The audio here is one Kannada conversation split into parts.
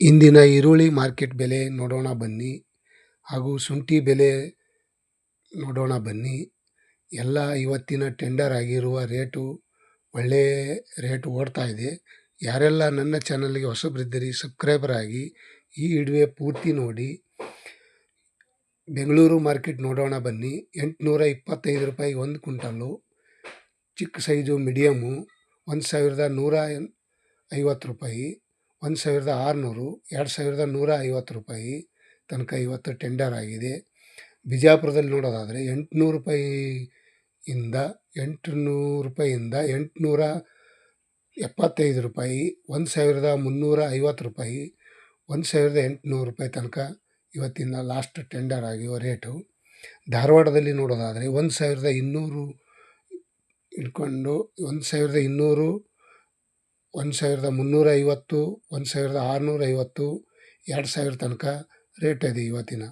ಇಂದಿನ ಈರುಳ್ಳಿ ಮಾರ್ಕೆಟ್ ಬೆಲೆ ನೋಡೋಣ ಬನ್ನಿ ಹಾಗೂ ಶುಂಠಿ ಬೆಲೆ ನೋಡೋಣ ಬನ್ನಿ. ಎಲ್ಲ ಇವತ್ತಿನ ಟೆಂಡರ್ ಆಗಿರುವ ರೇಟು ಒಳ್ಳೆಯ ರೇಟ್ ಓಡ್ತಾ ಇದೆ. ಯಾರೆಲ್ಲ ನನ್ನ ಚಾನಲ್ಗೆ ಹೊಸಬರಿದ್ದೀರಿ, ಸಬ್ಸ್ಕ್ರೈಬರ್ ಆಗಿ ಈ ಇಡುವೆ ಪೂರ್ತಿ ನೋಡಿ. ಬೆಂಗಳೂರು ಮಾರ್ಕೆಟ್ ನೋಡೋಣ ಬನ್ನಿ. ಎಂಟುನೂರ ಇಪ್ಪತ್ತೈದು ರೂಪಾಯಿ ಒಂದು ಕ್ವಿಂಟಲ್ಲು. ಚಿಕ್ಕ ಸೈಜು ಮೀಡಿಯಮ್ಮು ಒಂದು ಸಾವಿರದ ನೂರ ಐವತ್ತು ರೂಪಾಯಿ. ಒಂದು ಸಾವಿರದ ಆರುನೂರು, ಎರಡು ಸಾವಿರದ ನೂರ ಐವತ್ತು ರೂಪಾಯಿ ತನಕ ಇವತ್ತು ಟೆಂಡರ್ ಆಗಿದೆ. ಬಿಜಾಪುರದಲ್ಲಿ ನೋಡೋದಾದರೆ ಎಂಟುನೂರು ರೂಪಾಯಿಯಿಂದ ಎಂಟುನೂರು ರೂಪಾಯಿಯಿಂದ ಎಂಟುನೂರ ಎಪ್ಪತ್ತೈದು ರೂಪಾಯಿ, ಒಂದು ಸಾವಿರದ ಮುನ್ನೂರ ಐವತ್ತು ರೂಪಾಯಿ, ಒಂದು ಸಾವಿರದ ಎಂಟುನೂರು ರೂಪಾಯಿ ತನಕ ಇವತ್ತಿನ ಲಾಸ್ಟ್ ಟೆಂಡರ್ ಆಗಿರುವ ರೇಟು. ಧಾರವಾಡದಲ್ಲಿ ನೋಡೋದಾದರೆ ಒಂದು ಸಾವಿರದ ಇನ್ನೂರು ಇಟ್ಕೊಂಡು ಒಂದು ಸಾವಿರದ ಇನ್ನೂರು ಒಂದು ಸಾವಿರದ ಮುನ್ನೂರ ಐವತ್ತು ಒಂದು ಸಾವಿರದ ಆರುನೂರ ಐವತ್ತು ಎರಡು ಸಾವಿರ ತನಕ ರೇಟ್ ಇದೆ ಇವತ್ತಿನ.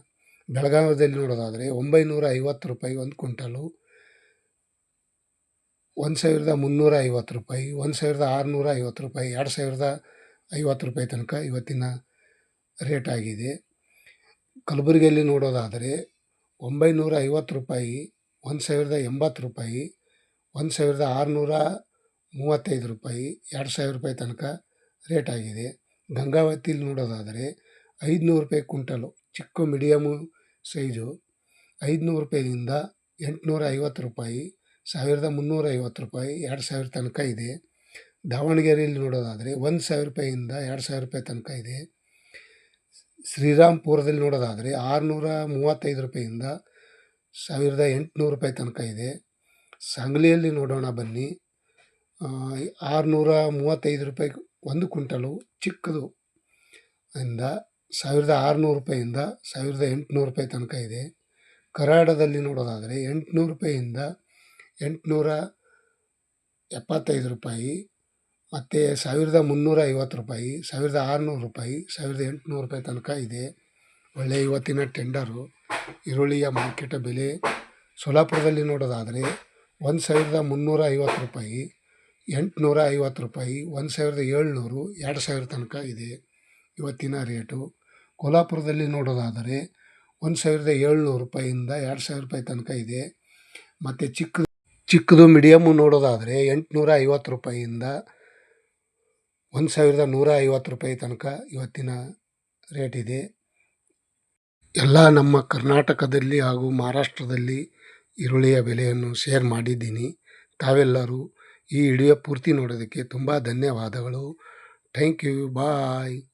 ಬೆಳಗಾವದಲ್ಲಿ ನೋಡೋದಾದರೆ ಒಂಬೈನೂರ ಐವತ್ತು ರೂಪಾಯಿ ಒಂದು ಕ್ವಿಂಟಲು, ಒಂದು ಸಾವಿರದ ಮುನ್ನೂರ ಐವತ್ತು ರೂಪಾಯಿ, ಒಂದು ಸಾವಿರದ ಆರುನೂರ ಐವತ್ತು ರೂಪಾಯಿ, ಎರಡು ಸಾವಿರದ ಐವತ್ತು ರೂಪಾಯಿ ತನಕ ಇವತ್ತಿನ ರೇಟ್ ಆಗಿದೆ. ಕಲಬುರಗಿಯಲ್ಲಿ ನೋಡೋದಾದರೆ ಒಂಬೈನೂರ ಐವತ್ತು ರೂಪಾಯಿ, ಒಂದು ಸಾವಿರದ ಎಂಬತ್ತು ರೂಪಾಯಿ, ಒಂದು ಸಾವಿರದ ಆರುನೂರ ಮೂವತ್ತೈದು ರೂಪಾಯಿ, ಎರಡು ಸಾವಿರ ರೂಪಾಯಿ ತನಕ ರೇಟ್ ಆಗಿದೆ. ಗಂಗಾವತಿಲಿ ನೋಡೋದಾದರೆ ಐದುನೂರು ರೂಪಾಯಿ ಕುಂಟಲು ಚಿಕ್ಕ ಮೀಡಿಯಮು ಸೈಜು. ಐದುನೂರು ರೂಪಾಯಿಯಿಂದ ಎಂಟುನೂರ ಐವತ್ತು ರೂಪಾಯಿ, ಸಾವಿರದ ಮುನ್ನೂರ ಐವತ್ತು ರೂಪಾಯಿ, ಎರಡು ಸಾವಿರ ತನಕ ಇದೆ. ದಾವಣಗೆರೆಯಲ್ಲಿ ನೋಡೋದಾದರೆ ಒಂದು ಸಾವಿರ ರೂಪಾಯಿಯಿಂದ ಎರಡು ಸಾವಿರ ರೂಪಾಯಿ ತನಕ ಇದೆ. ಶ್ರೀರಾಮ್ಪುರದಲ್ಲಿ ನೋಡೋದಾದರೆ ಆರುನೂರ ಮೂವತ್ತೈದು ರೂಪಾಯಿಯಿಂದ ಸಾವಿರದ ಎಂಟುನೂರು ರೂಪಾಯಿ ತನಕ ಇದೆ. ಸಾಂಗ್ಲಿಯಲ್ಲಿ ನೋಡೋಣ ಬನ್ನಿ. ಆರುನೂರ ಮೂವತ್ತೈದು ರೂಪಾಯಿ ಒಂದು ಕ್ವಿಂಟಲು ಚಿಕ್ಕದು. ಇಂದ ಸಾವಿರದ ಆರುನೂರು ರೂಪಾಯಿಂದ ಸಾವಿರದ ಎಂಟುನೂರು ರೂಪಾಯಿ ತನಕ ಇದೆ. ಕರಾಡದಲ್ಲಿ ನೋಡೋದಾದರೆ ಎಂಟುನೂರು ರೂಪಾಯಿಯಿಂದ ಎಂಟುನೂರ ಎಪ್ಪತ್ತೈದು ರೂಪಾಯಿ, ಮತ್ತು ಸಾವಿರದ ಮುನ್ನೂರ ಐವತ್ತು ರೂಪಾಯಿ, ಸಾವಿರದ ಆರುನೂರು ರೂಪಾಯಿ, ಸಾವಿರದ ಎಂಟುನೂರು ರೂಪಾಯಿ ತನಕ ಇದೆ. ಒಳ್ಳೆಯ ಇವತ್ತಿನ ಟೆಂಡರು. ಈರುಳ್ಳಿಯ ಮಾರ್ಕೆಟ್ ಬೆಲೆ ಸೋಲಾಪುರದಲ್ಲಿ ನೋಡೋದಾದರೆ ಒಂದು ಸಾವಿರದ ಮುನ್ನೂರ ಐವತ್ತು ರೂಪಾಯಿ ಎಂಟುನೂರ ಐವತ್ತು ರೂಪಾಯಿ ಒಂದು ಸಾವಿರದ ಏಳ್ನೂರು, ಎರಡು ಸಾವಿರ ತನಕ ಇದೆ. ಇವತ್ತಿನ ರೇಟು. ಕೋಲಾಪುರದಲ್ಲಿ ನೋಡೋದಾದರೆ ಒಂದು ಸಾವಿರದ ಏಳ್ನೂರು ರೂಪಾಯಿಂದ ಎರಡು ಸಾವಿರ ರೂಪಾಯಿ ತನಕ ಇದೆ. ಮತ್ತು ಚಿಕ್ಕ ಚಿಕ್ಕದು, ಮೀಡಿಯಮ್ಮು ನೋಡೋದಾದರೆ ಎಂಟುನೂರ ಐವತ್ತು ರೂಪಾಯಿಯಿಂದ ಒಂದು ಸಾವಿರದ ನೂರ ಐವತ್ತು ರೂಪಾಯಿ ತನಕ ಇವತ್ತಿನ ರೇಟ್ ಇದೆ. ಎಲ್ಲ ನಮ್ಮ ಕರ್ನಾಟಕದಲ್ಲಿ ಹಾಗೂ ಮಹಾರಾಷ್ಟ್ರದಲ್ಲಿ ಈರುಳ್ಳಿಯ ಬೆಲೆಯನ್ನು ಶೇರ್ ಮಾಡಿದ್ದೀನಿ. ತಾವೆಲ್ಲರೂ ಈ ವಿಡಿಯೋ ಪೂರ್ತಿ ನೋಡೋದಕ್ಕೆ ತುಂಬ ಧನ್ಯವಾದಗಳು. Thank you. ಬಾಯ್.